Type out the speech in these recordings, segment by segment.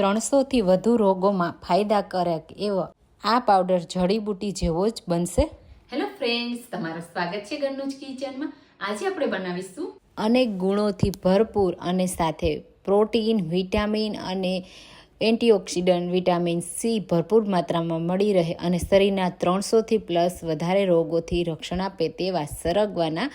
ત્રણસોથી વધુ રોગોમાં ફાયદાકારક એવો આ પાવડર જડીબુટી જેવો જ બનશે. હેલો ફ્રેન્ડ્સ તમારું સ્વાગત છે ઘરનું જ કિચનમાં. આજે આપણે બનાવીશું અનેક ગુણોથી ભરપૂર અને સાથે પ્રોટીન વિટામિન અને એન્ટીઓક્સિડન્ટ વિટામિન સી ભરપૂર માત્રામાં મળી રહે અને શરીરના ત્રણસોથી પ્લસ વધારે રોગોથી રક્ષણ આપે તેવા સરગવાના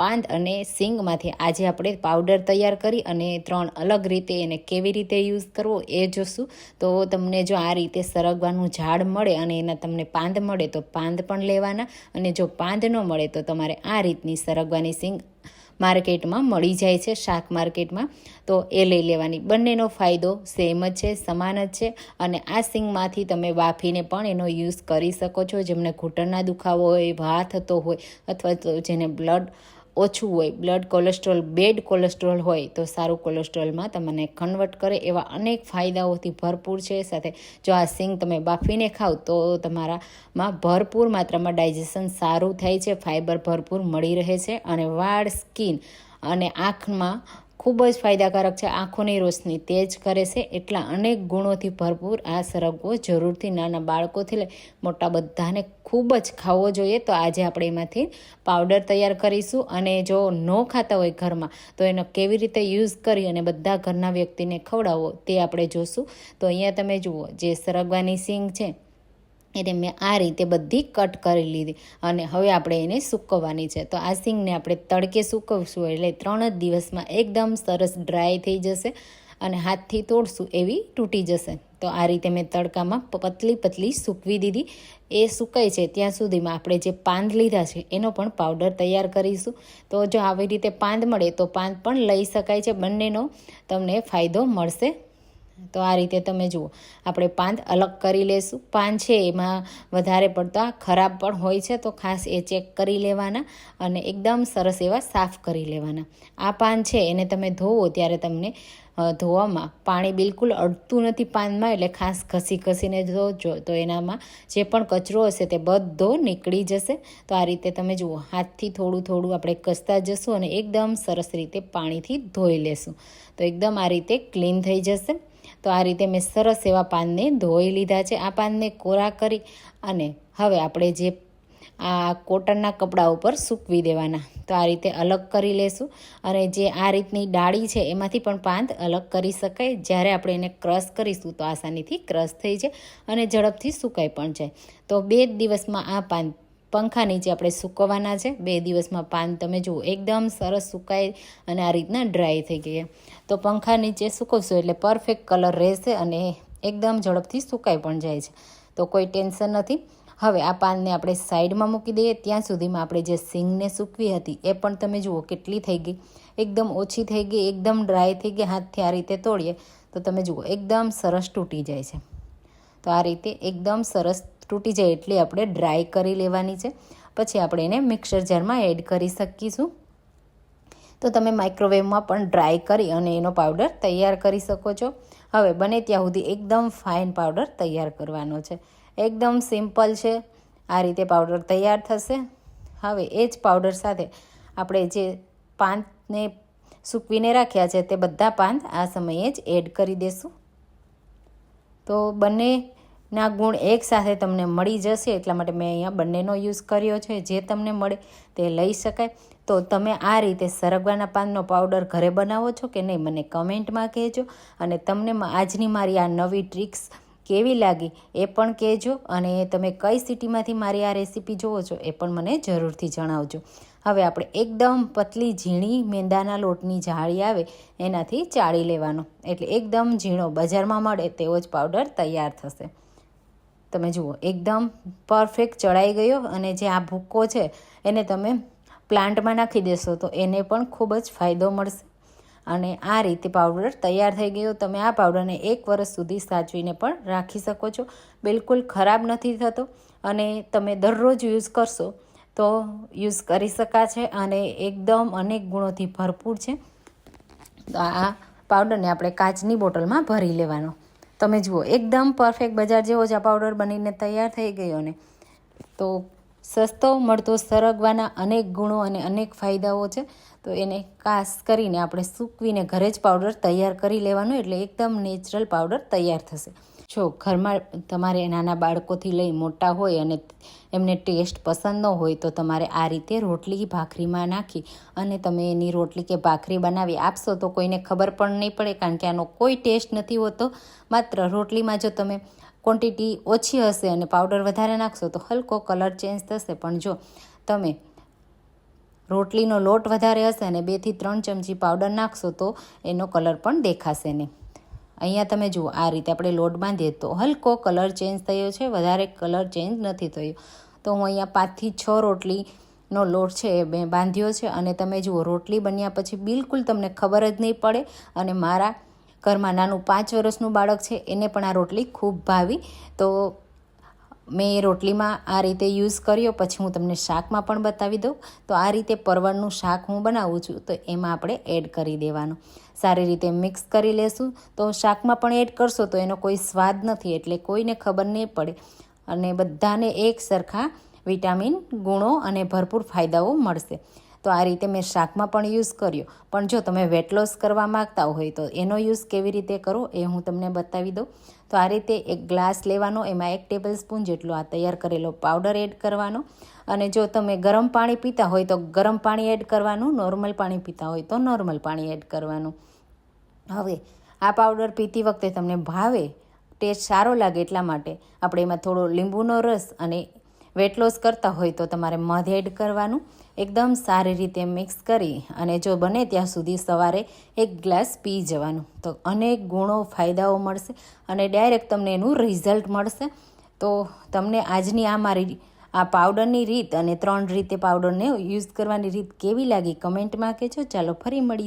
પાંદ અને સિંગમાંથી આજે આપણે પાવડર તૈયાર કરી અને ત્રણ અલગ રીતે એને કેવી રીતે યુઝ કરવો એ જોશું. તો તમને જો આ રીતે સરગવાનું ઝાડ મળે અને એના તમને પાંદ મળે તો પાંદ પણ લેવાના. અને જો પાંદ ન મળે તો તમારે આ રીતની સરગવાની સિંગ માર્કેટમાં મળી જાય છે, શાક માર્કેટમાં. તો એ લઈ લેવાની. બંનેનો ફાયદો સેમ જ છે, સમાન જ છે. અને આ સિંગમાંથી તમે બાફીને પણ એનો યુઝ કરી શકો છો. જેમને ઘૂંટણના દુખાવો હોય ભા થતો હોય અથવા તો જેને બ્લડ ઓછું હોય બ્લડ કોલેસ્ટ્રોલ બેડ કોલેસ્ટ્રોલ હોય તો સારું કોલેસ્ટ્રોલમાં તમને કન્વર્ટ કરે એવા અનેક ફાયદાઓથી ભરપૂર છે. સાથે જો આ સિંગ તમે બાફીને ખાવ તો તમારામાં ભરપૂર માત્રામાં ડાયજેશન સારું થાય છે ફાઇબર ભરપૂર મળી રહે છે અને વાળ સ્કિન અને આંખમાં ખૂબ જ ફાયદાકારક છે. આંખોની રોશની તેજ કરે છે. એટલા અનેક ગુણોથી ભરપૂર આ સરગવો જરૂરથી નાના બાળકોથી લઈ મોટા બધાને ખૂબ જ ખાવો જોઈએ. તો આજે આપણે એમાંથી પાવડર તૈયાર કરીશું અને જો ન ખાતા હોય ઘરમાં, તો એનો કેવી રીતે યુઝ કરી અને બધા ઘરના વ્યક્તિને ખવડાવો તે આપણે જોશું. તો અહીંયા તમે જુઓ, જે સરગવાની સિંગ છે એને મેં આ રીતે બધી કટ કરી લીધી. અને હવે આપણે એને સૂકવવાની છે. તો આ સિંગને આપણે તડકે સૂકવશું એટલે ત્રણ જ દિવસમાં એકદમ સરસ ડ્રાય થઈ જશે અને હાથથી તોડશું એવી તૂટી જશે. તો આ રીતે મેં તડકામાં પતલી પતલી સૂકવી દીધી. એ સુકાય છે ત્યાં સુધીમાં આપણે જે પાંદ લીધા છે એનો પણ પાવડર તૈયાર કરીશું. તો જો આવી રીતે પાંદ મળે તો પાંદ પણ લઈ શકાય છે બંનેનો. તમને ફાયદો મળશે. તો આ રીતે તમે જુઓ. આપણે પાંદ અલગ કરી લેશું. પાન છે એમાં વધારે પડતા ખરાબ પણ હોય છે, તો ખાસ એ ચેક કરી લેવાના અને એકદમ સરસ એવા સાફ કરી લેવાના. આ પાન છે, એને તમે ધોવો ત્યારે તમને ધોવામાં પાણી બિલકુલ અડતું નથી પાનમાં એટલે ખાસ ઘસી ઘસીને ધોજો તો એનામાં જે પણ કચરો હશે તે બધો નીકળી જશે. તો આ રીતે તમે જુઓ, હાથથી થોડું થોડું આપણે કસતા જશું અને એકદમ સરસ રીતે પાણીથી ધોઈ લેશું. તો એકદમ આ રીતે ક્લીન થઈ જશે. તો આ રીતે મેં સરસ એવા પાનને ધોઈ લીધા છે. આ પાનને કોરા કરી અને હવે આપણે જે આ કોટનના કપડાં ઉપર સૂકવી દેવાના. તો આ રીતે અલગ કરી લેશું અને જે આ રીતની ડાળી છે એમાંથી પણ પાંદ અલગ કરી શકાય. જ્યારે આપણે એને ક્રશ કરીશું તો આસાનીથી ક્રશ થઈ જાય અને ઝડપથી સુકાઈ પણ જાય. તો બે જ દિવસમાં આ પાન પંખા નીચે આપણે સૂકવવાના છે, બે દિવસમાં પાન તમે જુઓ, એકદમ સરસ સુકાય અને આ રીતના ડ્રાય થઈ ગઈ તો પંખા નીચે સૂકવશો એટલે પરફેક્ટ કલર રહેશે અને એકદમ ઝડપથી સુકાઈ પણ જાય છે. તો કોઈ ટેન્શન નથી. હવે આ પાનને આપણે સાઈડમાં મૂકી દઈએ, ત્યાં સુધીમાં આપણે જે સિંગને સૂકવી હતી, એ પણ તમે જુઓ કેટલી થઈ ગઈ. એકદમ ઓછી થઈ ગઈ, એકદમ ડ્રાય થઈ ગઈ, હાથથી આ રીતે તોડીએ તો તમે જુઓ, એકદમ સરસ તૂટી જાય છે. તો આ રીતે એકદમ સરસ તૂટી જાય એટલી આપણે ડ્રાય કરી લેવાની છે. પછી આપણે એને મિક્સર જારમાં એડ કરી શકીશું. તો તમે માઇક્રોવેવમાં પણ ડ્રાય કરી અને એનો પાવડર તૈયાર કરી શકો છો. હવે બને ત્યાં સુધી એકદમ ફાઇન પાવડર તૈયાર કરવાનો છે. એકદમ સિમ્પલ છે. આ રીતે પાવડર તૈયાર થશે. હવે એ જ પાવડર સાથે આપણે જે પાનને સૂકવીને રાખ્યા છે તે બધા પાન આ સમયે જ એડ કરી દેશું. તો બંનેના ગુણ એકસાથે તમને મળી જશે, એટલા માટે મેં અહીંયા બંનેનો યુઝ કર્યો છે. જે તમને મળે તે લઈ શકાય. તો તમે આ રીતે સરગવાના પાનનો પાવડર ઘરે બનાવો છો કે નહીં, મને કમેન્ટમાં કહેજો. અને તમને આજની મારી આ નવી ટ્રિક્સ કેવી લાગી એ પણ કહેજો. અને તમે કઈ સિટીમાંથી મારી આ રેસીપી જુઓ છો એ પણ મને જરૂરથી જણાવજો. હવે આપણે એકદમ પતલી ઝીણી મેંદાના લોટની જાળી આવે, એનાથી ચાળી લેવાનો. એટલે એકદમ ઝીણો બજારમાં મળે તેવો જ પાવડર તૈયાર થશે. તમે જુઓ, એકદમ પરફેક્ટ ચડાઈ ગયો અને જે આ ભૂક્કો છે એને તમે પ્લાન્ટમાં નાખી દેશો તો એને પણ ખૂબ જ ફાયદો મળશે. અને આ રીતે પાવડર તૈયાર થઈ ગયો. તમે આ પાવડરને એક વર્ષ સુધી સાચવીને પણ રાખી શકો છો. બિલકુલ ખરાબ નથી થતો અને તમે દરરોજ યુઝ કરશો તો યુઝ કરી શકાશે અને એકદમ અનેક ગુણોથી ભરપૂર છે. આ પાવડરને આપણે કાચની બોટલમાં ભરી લેવાનો. તમે જુઓ, એકદમ પરફેક્ટ બજાર જેવો જ આ પાવડર બનીને તૈયાર થઈ ગયો ને. તો સસ્તો મળતો, સરગવાના અનેક ગુણો અને અનેક ફાયદાઓ છે. તો એને ખાસ કરીને આપણે સૂકવીને ઘરે જ પાવડર તૈયાર કરી લેવાનો, એટલે એકદમ નેચરલ પાવડર તૈયાર થશે. જો ઘરમાં તમારે નાના બાળકોથી લઈ મોટા હોય અને એમને ટેસ્ટ પસંદ ન હોય, તો તમારે આ રીતે રોટલી ભાખરીમાં નાખી અને તમે એની રોટલી કે ભાખરી બનાવી આપશો, તો કોઈને ખબર પણ નહીં પડે, કારણ કે આનો કોઈ ટેસ્ટ નથી હોતો. માત્ર રોટલીમાં જો તમે ક્વોન્ટિટી ઓછી હશે અને પાવડર વધારે નાખશો, તો હલકો કલર ચેન્જ થશે. પણ જો તમે રોટલીનો લોટ વધારે હશે અને બેથી ત્રણ ચમચી પાવડર નાખશો, તો એનો કલર પણ દેખાશે નહીં. અહીંયા તમે જુઓ, આ રીતે આપણે લોટ બાંધીએ તો હલકો કલર ચેન્જ થયો છે, વધારે કલર ચેન્જ નથી થયો. તો હું અહીંયા પાંચથી છ રોટલીનો લોટ છે એ મેં બાંધ્યો છે અને તમે જુઓ, રોટલી બન્યા પછી બિલકુલ તમને ખબર જ નહીં પડે અને મારા ઘરમાં નાનું પાંચ વર્ષનું બાળક છે, એને પણ આ રોટલી ખૂબ ભાવી. તો મેં રોટલીમાં આ રીતે યુઝ કર્યો, પછી હું તમને શાકમાં પણ બતાવી દઉં. તો આ રીતે પરવળનું શાક હું બનાવું છું, તો એમાં આપણે એડ કરી દેવાનું. સારી રીતે મિક્સ કરી લેશું. તો શાકમાં પણ એડ કરશો તો એનો કોઈ સ્વાદ નથી, એટલે કોઈને ખબર નહીં પડે. અને બધાને એક સરખા વિટામિન, ગુણો અને ભરપૂર ફાયદાઓ મળશે. તો આ રીતે મેં શાકમાં પણ યુઝ કર્યો. પણ જો તમે વેટ લોસ કરવા માગતા હોય તો એનો યુઝ કેવી રીતે કરો એ હું તમને બતાવી દઉં. તો આ રીતે એક ગ્લાસ લેવાનો, એમાં એક ટેબલ સ્પૂન જેટલો આ તૈયાર કરેલો પાવડર એડ કરવાનો. અને જો તમે ગરમ પાણી પીતા હોય તો ગરમ પાણી એડ કરવાનું નોર્મલ પાણી પીતા હોય તો નોર્મલ પાણી એડ કરવાનું. હવે આ પાવડર પીતી વખતે તમને ભાવે ટેસ્ટ સારો લાગે એટલા માટે આપણે એમાં થોડો લીંબુનો રસ અને વેટ લોસ કરતા હોય તો તમારે મધ એડ કરવાનું. એકદમ સારી રીતે મિક્સ કરી અને જો બને ત્યાં સુધી સવારે એક ગ્લાસ પી જવાનું. તો અનેક ગુણો ફાયદાઓ મળશે અને ડાયરેક્ટ તમને એનું રિઝલ્ટ મળશે. તો તમને આજની આ મારી આ પાવડરની રીત અને ત્રણ રીતે પાવડરને યુઝ કરવાની રીત કેવી લાગી કમેન્ટમાં કહેજો. ચાલો ફરી મળી